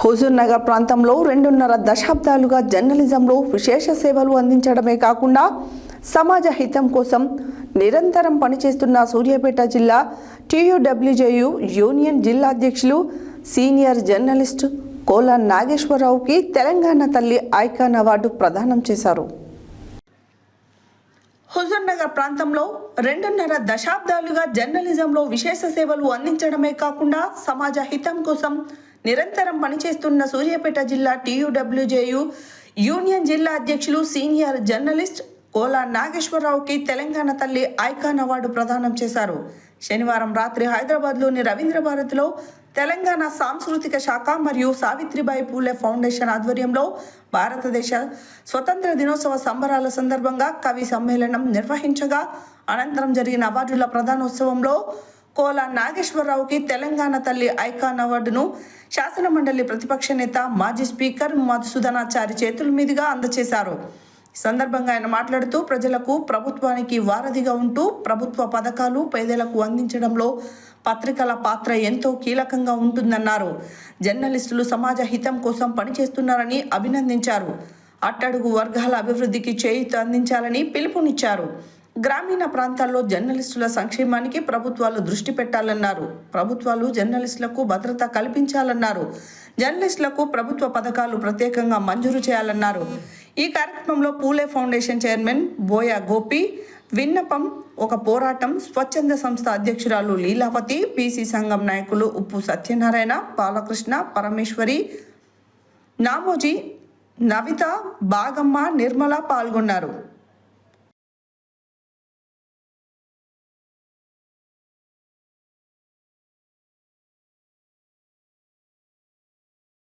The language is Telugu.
హుజూర్ నగర్ ప్రాంతంలో రెండున్నర దశాబ్దాలుగా జర్నలిజంలో విశేష సేవలు అందించడమే కాకుండా సమాజ హితం కోసం నిరంతరం పనిచేస్తున్న సూర్యాపేట జిల్లా టీయూడబ్ల్యూజేయు యూనియన్ జిల్లా అధ్యక్షులు సీనియర్ జర్నలిస్ట్ కోలా నాగేశ్వరరావుకి తెలంగాణ తల్లి ఐకాన్ అవార్డు ప్రదానం చేశారు. హుజూర్నగర్ ప్రాంతంలో రెండున్నర దశాబ్దాలుగా జర్నలిజంలో విశేష సేవలు అందించడమే కాకుండా సమాజ హితం కోసం నిరంతరం పనిచేస్తున్న సూర్యాపేట జిల్లా టీయూడబ్ల్యూజేయు యూనియన్ జిల్లా అధ్యక్షులు సీనియర్ జర్నలిస్ట్ కోలా నాగేశ్వరరావుకి తెలంగాణ తల్లి ఐకాన్ అవార్డు ప్రదానం చేశారు. శనివారం రాత్రి హైదరాబాద్లోని రవీంద్ర భారతిలో తెలంగాణ సాంస్కృతిక శాఖ మరియు సావిత్రిబాయి పూలే ఫౌండేషన్ ఆధ్వర్యంలో భారతదేశ స్వతంత్ర దినోత్సవ సంబరాల సందర్భంగా కవి సమ్మేళనం నిర్వహించగా అనంతరం జరిగిన అవార్డుల ప్రధానోత్సవంలో కోల నాగేశ్వరరావుకి తెలంగాణ తల్లి ఐకాన్ అవార్డును శాసనమండలి ప్రతిపక్ష నేత మాజీ స్పీకర్ మధుసూదనాచారి చేతుల మీదుగా అందజేశారు ఈ సందర్భంగా ఆయన మాట్లాడుతూ ప్రజలకు ప్రభుత్వానికి వారధిగా ఉంటూ ప్రభుత్వ పథకాలు పేదలకు అందించడంలో పత్రికల పాత్ర ఎంతో కీలకంగా ఉంటుందన్నారు. జర్నలిస్టులు సమాజ హితం కోసం పనిచేస్తున్నారని అభినందించారు. అట్టడుగు వర్గాల అభివృద్ధికి చేయూత అందించాలని పిలుపునిచ్చారు. గ్రామీణ ప్రాంతాల్లో జర్నలిస్టుల సంక్షేమానికి ప్రభుత్వాలు దృష్టి పెట్టాలన్నారు. ప్రభుత్వాలు జర్నలిస్టులకు భద్రత కల్పించాలన్నారు. జర్నలిస్టులకు ప్రభుత్వ పథకాలు ప్రత్యేకంగా మంజూరు చేయాలన్నారు. ఈ కార్యక్రమంలో పూలే ఫౌండేషన్ చైర్మన్ బోయ గోపి విన్నపం ఒక పోరాటం స్వచ్ఛంద సంస్థ అధ్యక్షురాలు లీలావతి పీసీ సంఘం నాయకులు ఉప్పు సత్యనారాయణ బాలకృష్ణ పరమేశ్వరి నామోజీ నవిత బాగమ్మ నిర్మల పాల్గొన్నారు.